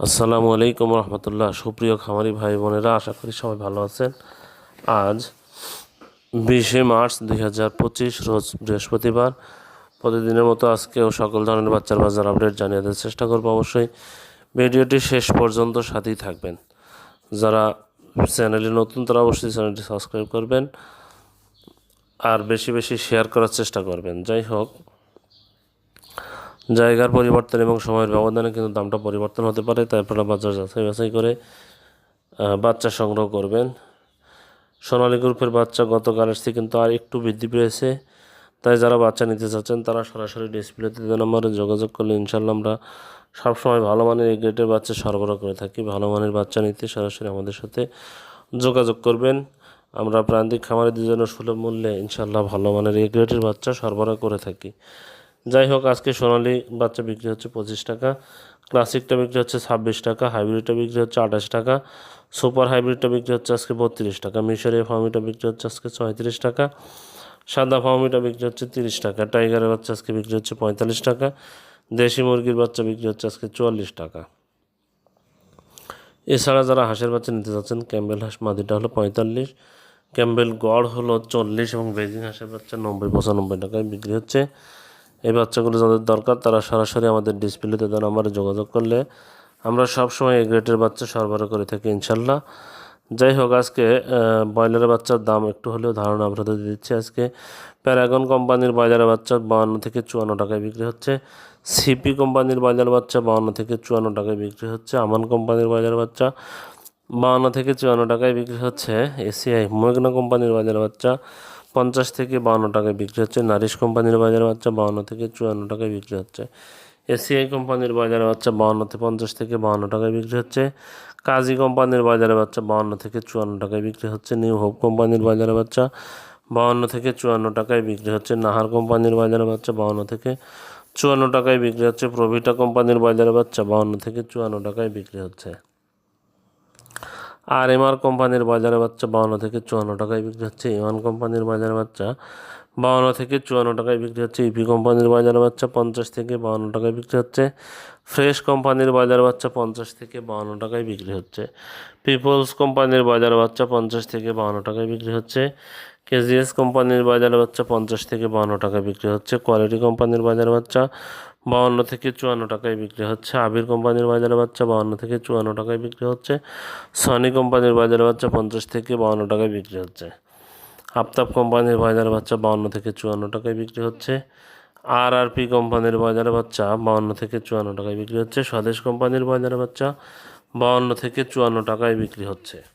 আসসালামু আলাইকুম রহমতুল্লাহ। সুপ্রিয় খামারি ভাই বোনেরা, আশা করি সবাই ভালো আছেন। আজ বিশে মার্চ দুই হাজার পঁচিশ, রোজ বৃহস্পতিবার। প্রতিদিনের মতো আজকেও সকল ধরনের বাচ্চার বাজার আপডেট জানিয়ে দেওয়ার চেষ্টা করব অবশ্যই। ভিডিওটি শেষ পর্যন্ত সাথেই থাকবেন। যারা চ্যানেলে নতুন, তারা অবশ্যই চ্যানেলটি সাবস্ক্রাইব করবেন। আর বেশি বেশি শেয়ার করার চেষ্টা করবেন। যাই হোক জায়গার পরিবর্তন এবং সময়ের ব্যবধানে কিন্তু দামটা পরিবর্তন হতে পারে, তাই আপনারা বাজার যাচাই বাছাই করে বাচ্চা সংগ্রহ করবেন। সোনালী গ্রুপের বাচ্চা গতকালের থেকে কিন্তু আর একটু বৃদ্ধি পেয়েছে, তাই যারা বাচ্চা নিতে চাচ্ছেন তারা সরাসরি ডিসপ্লেতে দেওয়া নম্বরে যোগাযোগ করলে ইনশাল্লাহ আমরা সবসময় ভালো মানের এই গ্রেডের বাচ্চা সরবরাহ করে থাকি। ভালো মানের বাচ্চা নিতে সরাসরি আমাদের সাথে যোগাযোগ করবেন। আমরা প্রান্তিক খামারিদের দুজনের সুলভ মূল্যে ইনশাল্লাহ ভালো মানের এই গ্রেডের বাচ্চা সরবরাহ করে থাকি। যাই হোক আজকে সোনালি বাচ্চা বিক্রি হচ্ছে পঁচিশ টাকা, ক্লাসিকটা বিক্রি হচ্ছে ছাব্বিশ টাকা, হাইব্রিডটা বিক্রি হচ্ছে আঠাশ টাকা, সুপার হাইব্রিডটা বিক্রি হচ্ছে আজকে বত্রিশ টাকা মিশরের ফার্মিটা বিক্রি হচ্ছে আজকে ছয়ত্রিশ টাকা, সাদা ফার্মিটা বিক্রি হচ্ছে তিরিশ টাকা, টাইগারের বাচ্চা আজকে বিক্রি হচ্ছে পঁয়তাল্লিশ টাকা, দেশি মুরগির বাচ্চা বিক্রি হচ্ছে আজকে চুয়াল্লিশ টাকা। এছাড়া যারা হাঁসের বাচ্চা নিতে চাচ্ছেন ক্যাম্বেল হাঁস মাদিটা হলো পঁয়তাল্লিশ, ক্যাম্বেল গড় হলো চল্লিশ এবং বেজিং হাঁসের বাচ্চা নব্বই, পঁচানব্বই টাকায় বিক্রি হচ্ছে। এই বাচ্চাগুলো যাদের দরকার, তারা সরাসরি আমাদের ডিসপ্লেতে দেওয়া নাম্বারে যোগাযোগ করলে আমরা সবসময় এই গ্রেটের বাচ্চা সরবরাহ করে থাকি ইনশাল্লাহ যাই হোক, আজকে ব্রয়লারের বাচ্চার দাম একটু হলেও ধারণা আপনাদের দিচ্ছি। আজকে প্যারাগন কোম্পানির ব্রয়লারের বাচ্চা বাউন্ন থেকে চুয়ান্ন টাকায় বিক্রি হচ্ছে। সিপি কোম্পানির ব্রয়লার বাচ্চা বাউন্ন থেকে চুয়ান্ন টাকায় বিক্রি হচ্ছে। আমান কোম্পানির ব্রয়লার বাচ্চা বাউন্ন থেকে চুয়ান্ন টাকায় বিক্রি হচ্ছে। এসিআই মেঘনা কোম্পানির বাজার বাচ্চা পঞ্চাশ থেকে বাউন্ন টাকায় বিক্রি হচ্ছে। নারিশ কোম্পানির বাজার বাচ্চা বাউন্ন থেকে চুয়ান্ন টাকায় বিক্রি হচ্ছে। এসিআই কোম্পানির বাজারে বাচ্চা থেকে পঞ্চাশ থেকে বাউন্ন টাকায় বিক্রি হচ্ছে। কাজী কোম্পানির বাজারে বাচ্চা বাউন্ন থেকে চুয়ান্ন টাকায় বিক্রি হচ্ছে। নিউ হোপ কোম্পানির বাজারে বাচ্চা বাউন্ন থেকে চুয়ান্ন টাকায় বিক্রি হচ্ছে। নাহার কোম্পানির বাজারে বাচ্চা বাউন্ন থেকে চুয়ান্ন টাকায় বিক্রি হচ্ছে। প্রভিটা কোম্পানির বাজারে বাচ্চা বাউন্ন থেকে চুয়ান্ন টাকায় বিক্রি হচ্ছে। আর এমআর কোম্পানির বাজারে বাচ্চা বাউন্ন থেকে চুয়ান্ন টাকায় বিক্রি হচ্ছে। ইমান কোম্পানির বাজারে বাচ্চা বাউন্ন থেকে চুয়ান্ন টাকায় বিক্রি হচ্ছে। ইপি কোম্পানির বাজারে বাচ্চা পঞ্চাশ থেকে বাউন্ন টাকায় বিক্রি হচ্ছে। ফ্রেশ কোম্পানির বাজার বাচ্চা পঞ্চাশ থেকে বাউন্ন টাকায় বিক্রি হচ্ছে। পিপলস কোম্পানির বাজার বাচ্চা পঞ্চাশ থেকে বাউন্ন টাকায় বিক্রি হচ্ছে। কেজিএস কোম্পানির বাজার বাচ্চা পঞ্চাশ থেকে বাউন্ন টাকায় বিক্রি হচ্ছে। কোয়ালিটি কোম্পানির বাজার বাচ্চা বাউন্ন থেকে চুয়ান্ন টাকায় বিক্রি হচ্ছে। আবির কোম্পানির বাজারে বাচ্চা বাউন্ন থেকে চুয়ান্ন টাকায় বিক্রি হচ্ছে। সনি কোম্পানির বাজারে বাচ্চা পঞ্চাশ থেকে বাউন্ন টাকায় বিক্রি হচ্ছে। আফতাব কোম্পানির বাজারে বাচ্চা বাউন্ন থেকে চুয়ান্ন টাকায় বিক্রি হচ্ছে। আর আর পি কোম্পানির বাজারে বাচ্চা বাউন্ন থেকে চুয়ান্ন টাকায় বিক্রি হচ্ছে। স্বদেশ কোম্পানির বাজারে বাচ্চা বাউন্ন থেকে চুয়ান্ন টাকায় বিক্রি হচ্ছে।